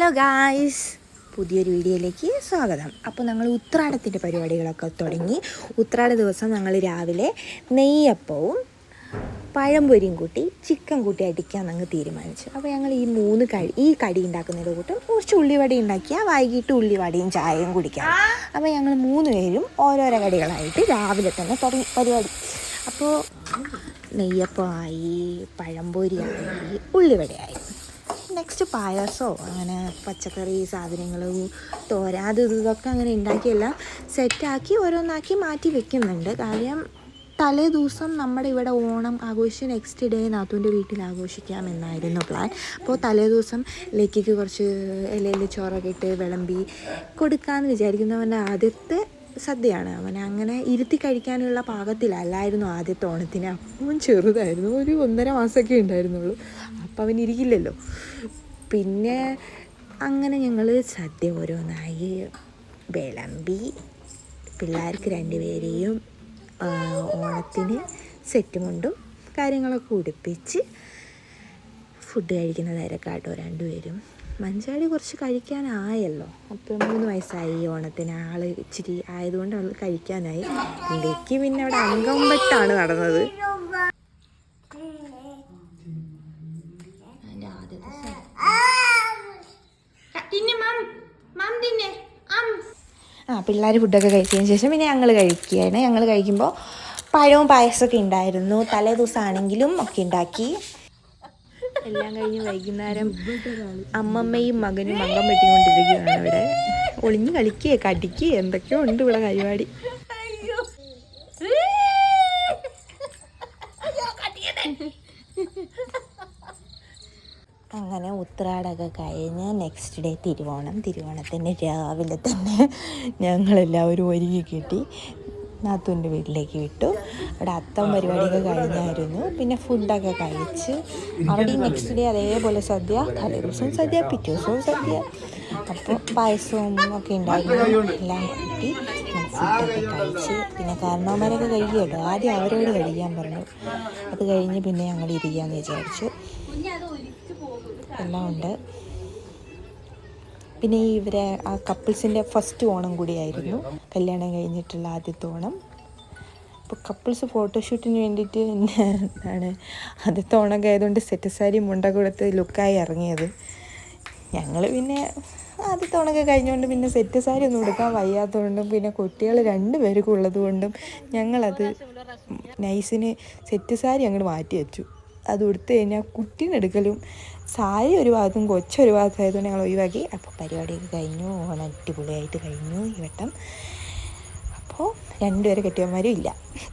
Hello guys പുതിയൊരു വീഡിയോയിലേക്ക് സ്വാഗതം. അപ്പോൾ ഞങ്ങൾ ഉത്രാടത്തിന്റെ പരിപാടികളൊക്കെ തുടങ്ങി. ഉത്രാട ദിവസം ഞങ്ങൾ രാവിലെ നെയ്യപ്പവും പഴംപൊരിയും കൂട്ടി ചിക്കൻ കൂട്ടി അടിക്കാൻ ഞങ്ങൾ തീരുമാനിച്ചു. അപ്പോൾ ഞങ്ങൾ ഈ മൂന്ന് കടി ഈ കടി ഉണ്ടാക്കുന്നതിന്റെ കൂട്ടും കുറച്ച് ഉള്ളിവട ഉണ്ടാക്കിയാൽ വൈകിട്ട് ഉള്ളിവടയും ചായയും കുടിക്കാം അപ്പോൾ ഞങ്ങൾ മൂന്ന് പേരും ഓരോരോ കടികളായിട്ട് രാവിലെ തന്നെ തുടങ്ങി പരിപാടി. അപ്പോൾ നെയ്യപ്പമായി പഴംപൊരിയായി ഉള്ളിവടയായി. നെക്സ്റ്റ് പായസമോ അങ്ങനെ പച്ചക്കറി സാധനങ്ങൾ തോര അത് ഇതൊക്കെ അങ്ങനെ ഉണ്ടാക്കിയെല്ലാം സെറ്റാക്കി ഓരോന്നാക്കി മാറ്റി വെക്കുന്നുണ്ട്. കാര്യം തലേ ദിവസം നമ്മുടെ ഇവിടെ ഓണം ആഘോഷിച്ച് നെക്സ്റ്റ് ഡേ നാത്തൂന്റെ വീട്ടിൽ ആഘോഷിക്കാം എന്നായിരുന്നു പ്ലാൻ അപ്പോൾ തലേ ദിവസം ലേക്കിക്ക് കുറച്ച് ഇലയിൽ ചോറൊക്കെ ഇട്ട് വിളമ്പി കൊടുക്കാമെന്ന് വിചാരിക്കുന്നവന്റെ ആദ്യത്തെ സദ്യയാണ്. അവൻ അങ്ങനെ ഇരുത്തി കഴിക്കാനുള്ള പാകത്തിലല്ലായിരുന്നു ആദ്യത്തെ ഓണത്തിന്. അപ്പം ചെറുതായിരുന്നു. ഒരു ഒന്നര മാസമൊക്കെ ഉണ്ടായിരുന്നുള്ളൂ. അപ്പം അവൻ ഇരിക്കില്ലല്ലോ. പിന്നെ അങ്ങനെ ഞങ്ങൾ സദ്യ ഓരോന്നായി. വിളമ്പി. പിള്ളേർക്ക് രണ്ടുപേരെയും ഓണത്തിന് സെറ്റ് മുണ്ടും കാര്യങ്ങളൊക്കെ ഉടുപ്പിച്ച് ഫുഡ് കഴിക്കുന്ന തിരക്കാട്ടോ രണ്ടുപേരും. മഞ്ചാടി കുറച്ച് കഴിക്കാനായല്ലോ. അപ്പോൾ മൂന്ന് വയസ്സായി. ഓണത്തിന് ആൾ ഇച്ചിരി ആയതുകൊണ്ട് അവൾ കഴിക്കാനായി. ഇടയ്ക്ക് പിന്നെ അവിടെ അങ്കമ്പട്ടാണ് നടന്നത്. ആ പിള്ളേർ ഫുഡൊക്കെ കഴിച്ചതിന് ശേഷം പിന്നെ ഞങ്ങൾ കഴിക്കുകയാണ്. ഞങ്ങൾ കഴിക്കുമ്പോൾ പഴവും പായസമൊക്കെ ഉണ്ടായിരുന്നു. തലേ ദിവസമാണെങ്കിലും ഒക്കെ ഉണ്ടാക്കി. എല്ലാം കഴിഞ്ഞ് വൈകുന്നേരം അമ്മമ്മയും മകനും അംഗം വെട്ടിക്കൊണ്ടിരിക്കുകയാണ് അവിടെ. ഒളിഞ്ഞു കളിക്കുകയെ കടിക്കുകയെ എന്തൊക്കെയോ ഉണ്ട് ഇവിടെ പരിപാടി. അങ്ങനെ ഉത്രാടൊക്കെ കഴിഞ്ഞ് നെക്സ്റ്റ് ഡേ തിരുവോണം. തിരുവോണത്തിന് രാവിലെ തന്നെ ഞങ്ങളെല്ലാവരും ഒരുങ്ങി കിട്ടി നാത്തൂന്റെ വീട്ടിലേക്ക് വിട്ടു. അവിടെ അത്തം പരിപാടിയൊക്കെ കഴിഞ്ഞായിരുന്നു. പിന്നെ ഫുഡൊക്കെ കഴിച്ച് അവിടെ നെക്സ്റ്റ് ഡേ അതേപോലെ സദ്യ തലേ ദിവസവും സദ്യ പിറ്റേ ദിവസവും സദ്യ. അപ്പോൾ പായസവും ഒക്കെ ഉണ്ടായിരുന്നു. എല്ലാം കൂട്ടി ഫുഡൊക്കെ കഴിച്ച്. പിന്നെ കാരണവന്മാരൊക്കെ കഴിക്കുമല്ലോ ആദ്യം അവരോട് കഴിക്കാൻ പറഞ്ഞു. അത് കഴിഞ്ഞ് പിന്നെ ഞങ്ങൾ ഇരിക്കാമെന്ന് വിചാരിച്ചു. എല്ലാം ഉണ്ട്. പിന്നെ ഈ ഇവരെ ആ കപ്പിൾസിന്റെ ഫസ്റ്റ് ഓണം കൂടിയായിരുന്നു. കല്യാണം കഴിഞ്ഞിട്ടുള്ള ആദ്യത്തെ ഓണം. അപ്പോൾ കപ്പിൾസ് ഫോട്ടോഷൂട്ടിന് വേണ്ടിയിട്ട് എന്താണ് ആദ്യത്തെ ഓണമൊക്കെ ആയതുകൊണ്ട് സെറ്റ് സാരി മുണ്ട കൊടുത്ത് ലുക്കായി ഇറങ്ങിയത്. ഞങ്ങൾ പിന്നെ ആദ്യത്തെ ഓണമൊക്കെ കഴിഞ്ഞുകൊണ്ട് പിന്നെ സെറ്റ് സാരി ഒന്നും എടുക്കാൻ വയ്യാത്തതുകൊണ്ടും പിന്നെ കുട്ടികൾ രണ്ട് പേർക്കും ഉള്ളതുകൊണ്ടും ഞങ്ങളത് നൈസിന് സെറ്റ് സാരി അങ്ങോട്ട് മാറ്റി വെച്ചു. അത് ഉടുത്ത് കഴിഞ്ഞാൽ കുട്ടീനെ എടുക്കലും. സാരി ഒരു ഭാഗത്തും കൊച്ചൊരു ഭാഗത്തായതുകൊണ്ട് ഞങ്ങൾ ഒഴിവാക്കി. അപ്പോൾ പരിപാടിയൊക്കെ കഴിഞ്ഞു. ഓണം അടിപൊളിയായിട്ട് കഴിഞ്ഞു ഈ വട്ടം. അപ്പോൾ രണ്ടുപേരെ കെട്ടിയന്മാരും ഇല്ല.